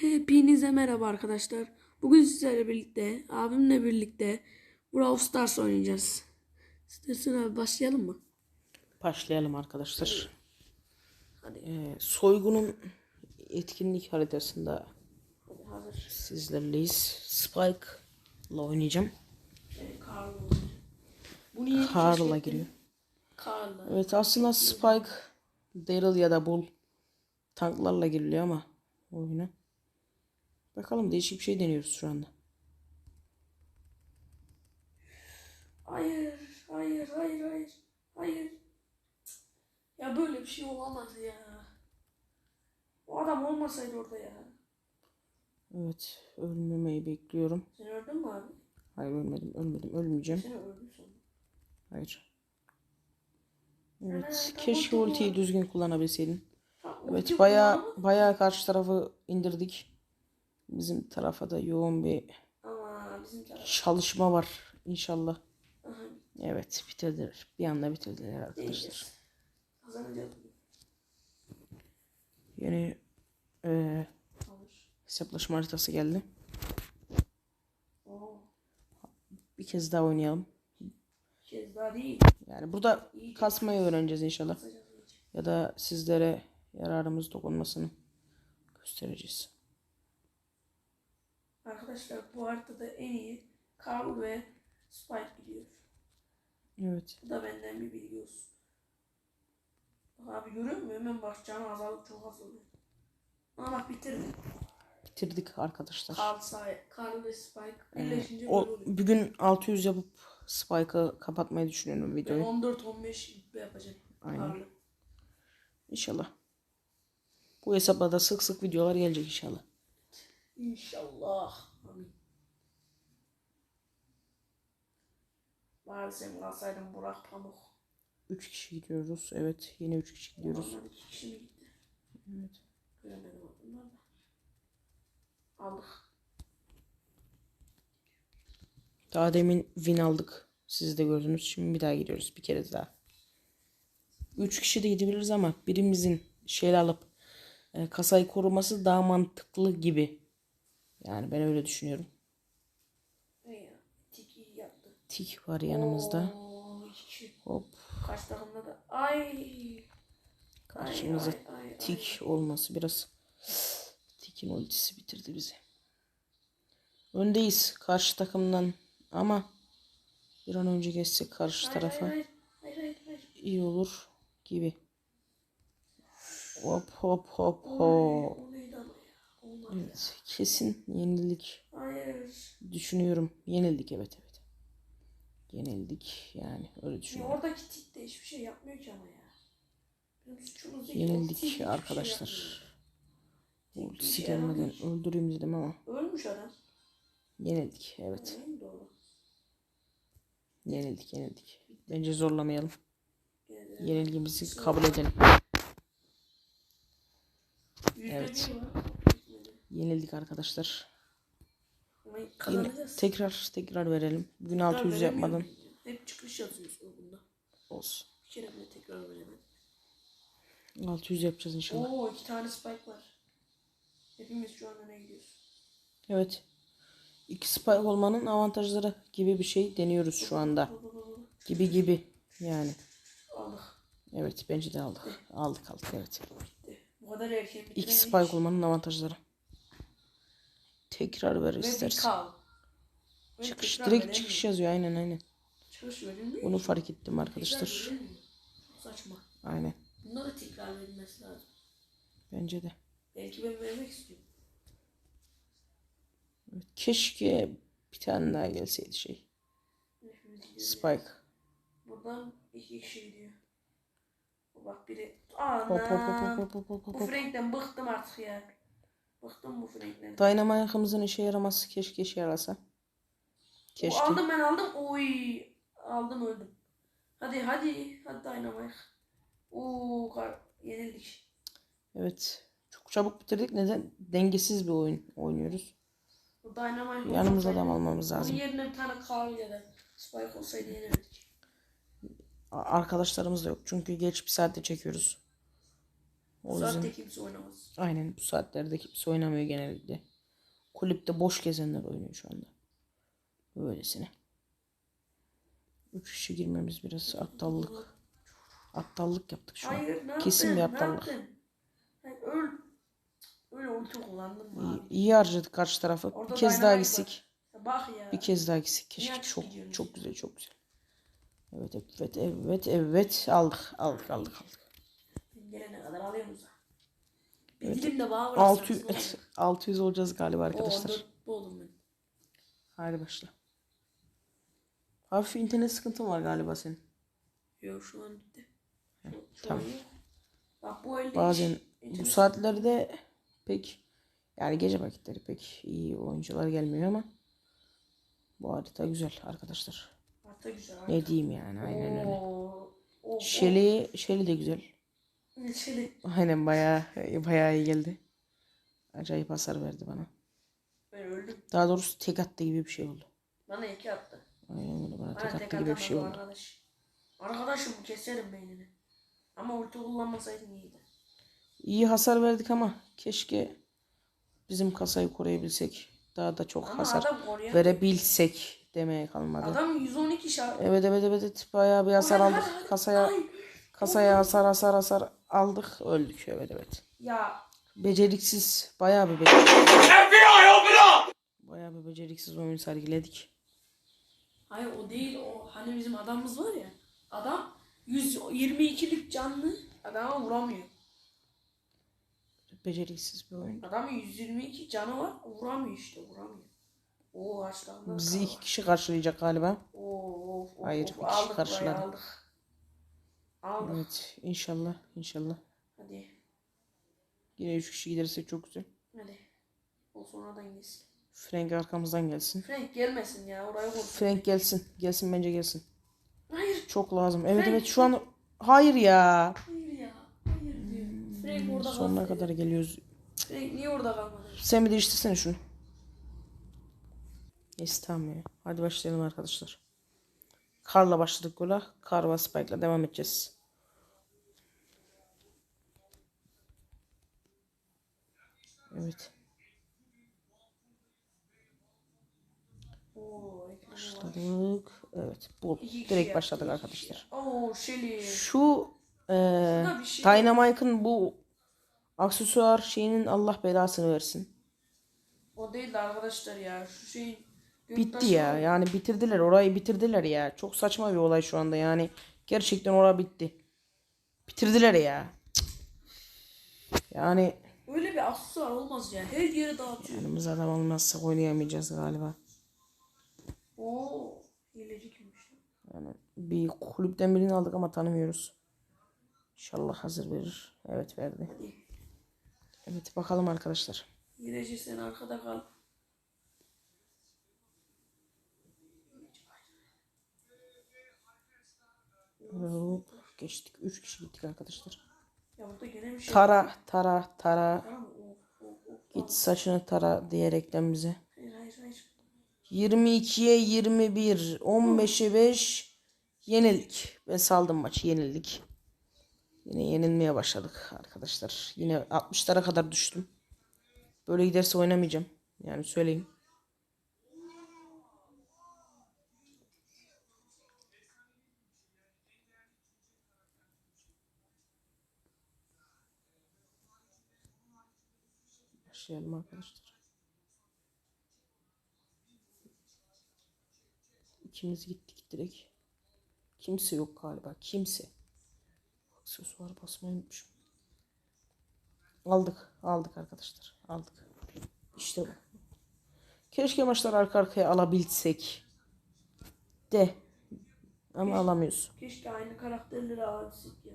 Hepinize merhaba arkadaşlar. Bugün sizlerle birlikte, abimle birlikte Brawl Stars oynayacağız. İstersen abi başlayalım mı? Başlayalım arkadaşlar. Hadi. Ee, soygunun etkinlik haritasında Hadi hazır. sizlerleyiz. Spike ile oynayacağım. Ee, Carl'la giriyor. Carl'la. Evet aslında Spike, Daryl ya da Bull tanklarla giriliyor ama oyuna. Bakalım değişik bir şey deniyoruz şu anda. Hayır, hayır, hayır, hayır, hayır. Ya böyle bir şey olamaz ya. O adam olmasaydı orada ya. Evet ölmemeyi bekliyorum. Sen öldün mü abi? Hayır ölmedim ölmedim ölmeyeceğim. Sen öldün sonra. Hayır. Evet keşke ultiyi düzgün kullanabilseydim. Ha, Evet kullanma. bayağı karşı tarafı indirdik. Bizim tarafa da yoğun bir bizim taraf. çalışma var inşallah. Aha, Evet bitirdiler. Bir anda bitirdiler arkadaşlar. Yeni Alır. hesaplaşma haritası geldi. Oo, Bir kez daha oynayalım. bir kez daha değil. Yani burada kasmayı öğreneceğiz inşallah. Ya da sizlere yararımız dokunmasını göstereceğiz. Arkadaşlar bu haritada en iyi Carl ve Spike gidiyor. Evet. Bu da benden bir bilgi olsun. Abi görüyor musun? Hemen canı azalıp çok az oluyor. Ama bak bitirdim. Bitirdik arkadaşlar. Carl, Carl ve Spike Ee, birleşince o böyle oluyor. bugün 600 yapıp Spike'ı kapatmayı düşünüyorum Ben videoyu. 14-15 yapacağım. Aynen. Carl'ı. İnşallah. Bu hesapla da sık sık videolar gelecek inşallah. İnşallah. Amin. Bari sen kalsaydın Burak Pamuk. 3 kişi gidiyoruz. Evet yine 3 kişi gidiyoruz. Onlar iki kişi mi gitti? Evet. Göremedim onlar da. Aldık. Daha demin win aldık. Siz de gördünüz. Şimdi bir daha gidiyoruz. Bir kere daha. 3 kişi de gidebiliriz ama birimizin şeyle alıp e, kasayı koruması daha mantıklı gibi. Yani ben öyle düşünüyorum. Tik var yanımızda. Hop. Kaç takımda da. Ay. Karşımıza ay, ay, ay. tik olması biraz tikin ultisi bitirdi bizi. Öndeyiz karşı takımdan ama bir an önce geçsek karşı Hayır, tarafa Hayır, hayır, hayır, hayır, iyi olur gibi. Hop hop hop hop. Ya? Evet kesin yenildik ya. Hayır. düşünüyorum. Yenildik evet evet. Yenildik yani öyle Ya düşünüyorum. oradaki tik de hiçbir şey yapmıyor ki ama ya. Bizim suçumuz değil. O Yenildik şey arkadaşlar. yapmıyor. Ultisi şey gelmeden öldüreyim dedim ama Ölmüş adam. yenildik evet. Doğru? Yenildik yenildik. Bence zorlamayalım. Yenilgimizi kabul edelim. Evet. Yenildik arkadaşlar. Yine tekrar tekrar verelim. Bugün Tekrar 600 veremiyorum. yapmadan Hep çıkış yazıyorsun bunda. olsun. Bir kere bile tekrar veremedim. 600 yapacağız inşallah. Oo iki tane spike var. Hepimiz şu an öne gidiyoruz. Evet. İki spike olmanın avantajları gibi bir şey deniyoruz şu anda. Gibi gibi yani. Aldık. Evet bence de aldık. Aldık aldık evet. Bu kadar erken. İki spike olmanın avantajları. Tekrar ver Ve istersen. kal. Ve Çıkış tekrar direkt çıkış yazıyor aynen aynen. Çıkış verilmiyor. Bunu fark ettim arkadaşlar. saçma. Aynen. Bunda da tekrar verilmesi lazım. Bence de. Belki ben vermek istiyorum. Keşke bir tane daha gelseydi şey. Spike. Buradan iki kişi gidiyor. Bak biri. Hop hop hop Anam. hop hop hop hop Bu. Frank'ten bıktım artık ya. Bıktım bu işe yaraması keşke işe yarasa. O Keşke. aldım ben aldım. Oy. Aldım öldüm. Hadi hadi. Hadi Dynamite. Oo kar- yenildik. Evet. Çok çabuk bitirdik. Neden? Dengesiz bir oyun oynuyoruz. Bu Dynamite olsaydı- adam almamız Onun lazım. yerine bir tane Carl ya da Spike olsaydı yenemedik. A- Arkadaşlarımız da yok. Çünkü geç bir saatte çekiyoruz. O yüzden Saatte kimse oynamaz. aynen bu saatlerde kimse oynamıyor genellikle. Kulüpte boş gezenler oynuyor şu anda. Böylesine. Üç kişi girmemiz biraz aptallık. Aptallık yaptık şu an. Hayır ne Kesin bir yaptın? Aptallık. yaptın? Hayır, öl. Öyle ulti kullandım mı İyi, abi? iyi harcadık karşı tarafı. Orada bir kez daha gitsek. Bak ya. Bir kez daha gitsek. Niye Keşke açık çok çok güzel çok güzel. Evet evet evet evet aldık aldık aldık aldık. Gelene kadar alıyoruz da. Bir Evet. dilim de bağ 600 600 olacağız galiba Arkadaşlar. O oldum ben. Hadi başla. Hafif internet sıkıntın var galiba senin. Yok şu an bitti. Şu, tamam. Bak bu elde Bazen hiç- bu saatlerde pek yani gece vakitleri pek iyi oyuncular gelmiyor ama bu harita güzel arkadaşlar. Harita güzel. Ne diyeyim yani aynen öyle. Oo, o- Şeli, Şeli de güzel. Neşeli. Aynen bayağı bayağı iyi geldi. Acayip hasar verdi bana. Ben öldüm. Daha doğrusu tek attı gibi bir şey oldu. Bana iki attı. Aynen öyle bana Bana tek tek attı gibi bir şey oldu. arkadaş. Arkadaşım keserim beynini. Ama ulti kullanmasaydın iyiydi. İyi hasar verdik ama keşke bizim kasayı koruyabilsek. Daha da çok Ama hasar verebilsek demeye kalmadı. Adam 112 şart. Evet evet evet evet bayağı bir hasar aldık. Kasaya Ay. Kasaya hasar hasar hasar aldık. Öldük evet evet. Ya Beceriksiz bayağı bir beceriksiz. Bayağı bir beceriksiz oyun sergiledik. hayır o değil o hani bizim adamımız var ya. Adam 122'lik canlı adama vuramıyor. Beceriksiz bir oyun. Adamın 122 canı var vuramıyor işte vuramıyor. Oo açlandı. Bizi iki kişi karşılayacak galiba. Oo, of, of, Hayır, of, bir kişi karşıladı. Aldık. Evet inşallah inşallah. Hadi. Yine üç kişi gidersek çok güzel. Hadi. O sonradan gelsin. Frank arkamızdan gelsin. Frank gelmesin ya oraya vur. Frank gelsin. Gelsin bence gelsin. Hayır. Çok lazım. Evet Frank- evet şu an hayır ya. Hayır ya. Hayır diyor. Frank orada Sonuna kaldı. kadar geliyoruz. Frank niye orada kalmadı? Sen bir değiştirsene şunu. Neyse tamam ya. Hadi başlayalım arkadaşlar. Karla başladık gola. Kar ve Spike'la devam edeceğiz. Evet. Başladık. Evet. Bu. Direkt başladık arkadaşlar. Şu bir şey- Dynamite'ın bu aksesuar şeyinin Allah belasını versin. O değil de arkadaşlar ya. Şu şeyin Bitti ya. Yani bitirdiler. Orayı bitirdiler ya. Çok saçma bir olay şu anda. Yani gerçekten orası bitti. Bitirdiler ya. Yani Öyle bir aksesuar olmaz ya. Her yere dağıtıyor. yanımız adam olmazsa oynayamayacağız galiba. Oo. Hileci kimmiş? Yani bir kulüpten birini aldık ama tanımıyoruz. İnşallah hazır verir. Evet verdi. Evet bakalım arkadaşlar. Hileci sen arkada kal. Hop, geçtik. 3 kişi gittik arkadaşlar. Ya burada gene bir şey. Tara tara tara. Tamam. Git saçını tara diyerekten bize. Hayır hayır hayır. 22'ye 21, 15'e 5 yenildik. Ve saldım maçı yenildik. Yine yenilmeye başladık arkadaşlar. Yine 60'lara kadar düştüm. Böyle giderse oynamayacağım. Yani söyleyeyim. Başlayalım arkadaşlar. İkimiz gittik direkt. Kimse yok galiba. Kimse. Aksesuar basmayı unutmuşum. Aldık. Aldık arkadaşlar. Aldık. İşte bu. Keşke maçları arka arkaya alabilsek. De. Ama alamıyoruz. Keşke aynı karakterleri alabilsek ya.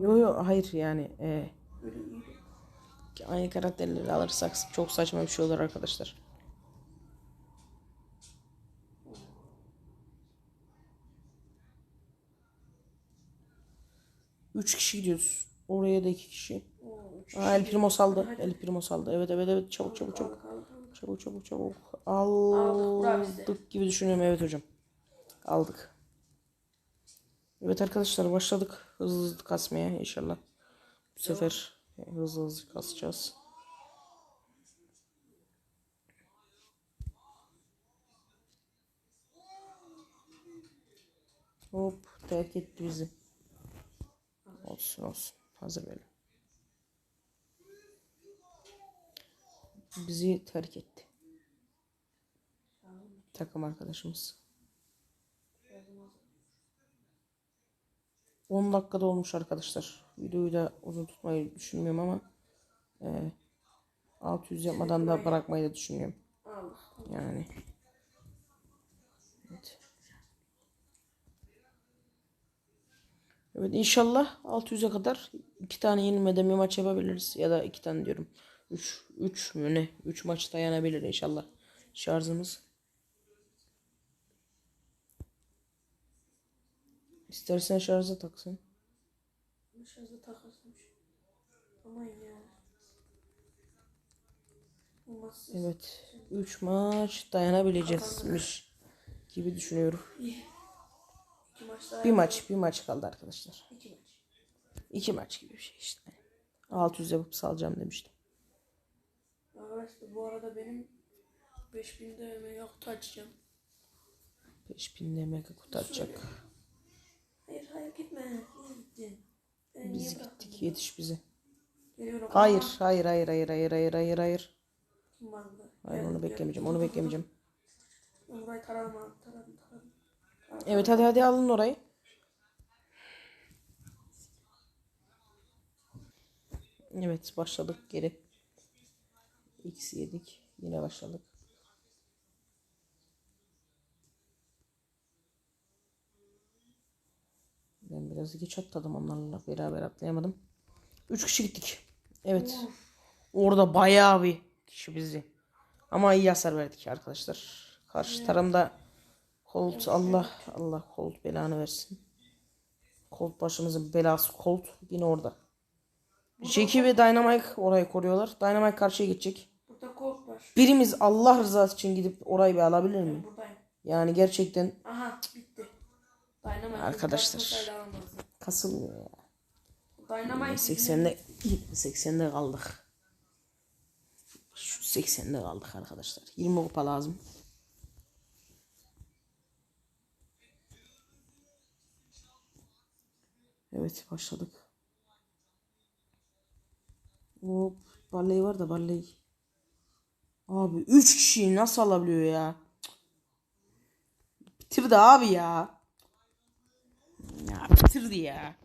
Yo yo hayır yani. E, Böyle iyiydi. Aynı karakterleri alırsak çok saçma bir şey olur arkadaşlar. Üç kişi gidiyoruz. Oraya da iki kişi. Oo, Aa, El Primo saldı. Hadi. El Primo saldı. Evet evet evet. Çabuk çabuk çabuk. Çabuk çabuk çabuk. Aldık gibi düşünüyorum. Evet hocam. Aldık. Evet arkadaşlar başladık. Hızlı hızlı kasmaya inşallah. Bu sefer hızlı hızlı kasacağız. Hop terk etti bizi. Olsun olsun. Hazır verin. Bizi terk etti. Takım arkadaşımız. 10 dakikada olmuş arkadaşlar. Videoyu da uzun tutmayı düşünmüyorum ama e, 600 yapmadan da bırakmayı da düşünmüyorum. Yani. Evet. Evet inşallah 600'e kadar iki tane yenilmeden bir maç yapabiliriz. Ya da iki tane diyorum. 3 3 mü ne? 3 maç dayanabilir inşallah. Şarjımız. İstersen şarja taksın. Dışarıda takasmış. Aman ya. Olmazsız. Evet. 3 maç dayanabileceğizmiş gibi düşünüyorum. Maç Bir maç, bir maç kaldı arkadaşlar. İki maç. İki maç gibi bir şey işte. 600 yapıp salacağım demiştim. Arkadaşlar bu arada benim 5000 DM yakıt açacağım. 5000 demek kutu atacak. Hayır hayır gitme. Biz gittik yetiş bize. Geliyorum. Hayır, hayır, hayır, hayır, hayır, hayır, hayır, hayır. Kim var burada? Hayır onu beklemeyeceğim, onu beklemeyeceğim. Burayı taradım abi. Taradım. Taradım. Evet hadi hadi alın orayı. Evet başladık geri. X yedik. Yine başladık. Ben biraz geç atladım onlarla beraber atlayamadım. Üç kişi gittik. Evet. Orada bayağı bir kişi bizi. Ama iyi hasar verdik arkadaşlar. Karşı tarafta Colt Allah Allah Colt belanı versin. Colt başımızın belası Colt yine orada. Jackie ve Dynamite orayı koruyorlar. Dynamite karşıya geçecek. Burada Colt var. Birimiz Allah rızası için gidip orayı bir alabilir mi? Buradayım. Yani gerçekten Aha bitti. Dynamite Arkadaşlar. Kasılmıyor ya. Dynamite 80'de 80'de kaldık. Şu 80'de kaldık arkadaşlar. 20 kupa lazım. Evet başladık. Hop Barley var da Barley. Abi 3 kişiyi nasıl alabiliyor ya? Bitirdi abi ya. Bitirdi ya.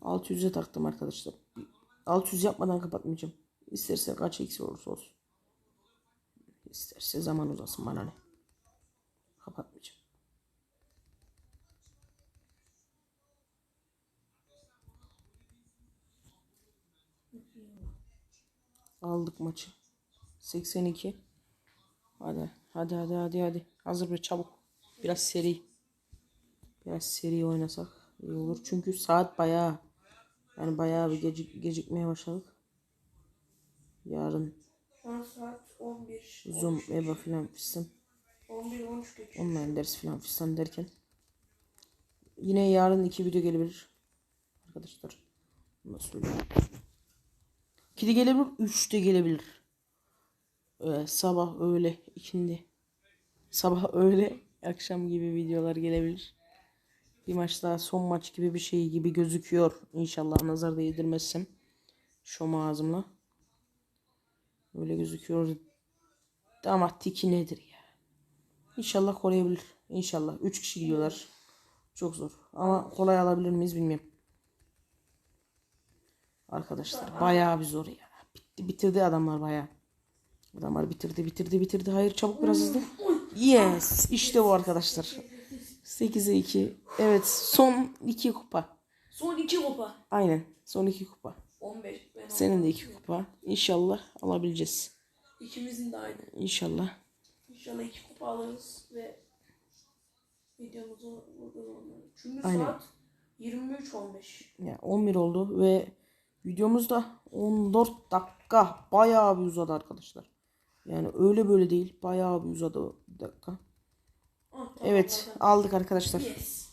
Alt 600'e taktım arkadaşlar. 600 yapmadan kapatmayacağım. İsterse kaç eksi olursa olsun. İsterse zaman uzasın bana ne. Kapatmayacağım. Aldık maçı. 82. Hadi hadi hadi hadi hadi. Hazır bir çabuk. Biraz seri. Biraz seri oynasak iyi olur. Çünkü saat bayağı yani bayağı bir gecik, gecikmeye başladık. Yarın saat 11. Zoom, EBA filan fistan. 11 13 geçiyor. Online ders filan fistan derken. Yine yarın iki video gelebilir. Arkadaşlar. Da söyleyeyim. İki de gelebilir. Üç de gelebilir. Ee, sabah öğle ikindi. Sabah öğle akşam gibi videolar gelebilir. Bir maç daha son maç gibi bir şey gibi gözüküyor. İnşallah nazar değdirmezsem. Şom ağzımla. Öyle gözüküyor. Ama tiki nedir ya? İnşallah koruyabilir. İnşallah. Üç kişi gidiyorlar. Çok zor. Ama kolay alabilir miyiz bilmiyorum. Arkadaşlar bayağı bir zor ya. Bitti, bitirdi adamlar bayağı. Adamlar bitirdi bitirdi bitirdi. Hayır çabuk biraz hızlı. Yes. İşte bu arkadaşlar. 8'e 2. Evet son 2 kupa. Son 2 kupa. Aynen. Son 2 kupa. 15. Ben Senin de 2 kupa. İnşallah alabileceğiz. İkimizin de aynı. İnşallah. İnşallah 2 kupa alırız ve videomuzu burada. Çünkü Aynen. saat 23.15. Ya 11 oldu ve Videomuz da 14 dakika. Bayağı bir uzadı arkadaşlar. Yani öyle böyle değil. Bayağı bir uzadı. Bir dakika. Evet aldık arkadaşlar. Yes.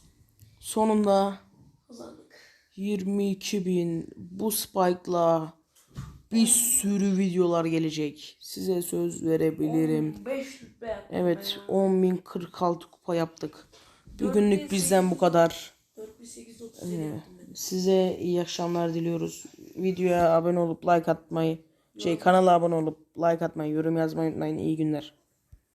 Sonunda Kazandık. 22 bin bu spike'la bir sürü videolar gelecek. Size söz verebilirim. 5 rütbe yaptım Evet ben ya. 10.046 kupa yaptık. Bugünlük bizden bu kadar. 4837 yaptım ben. Size iyi akşamlar diliyoruz. Videoya abone olup like atmayı, şey kanala abone olup like atmayı, yorum yazmayı unutmayın. İyi günler.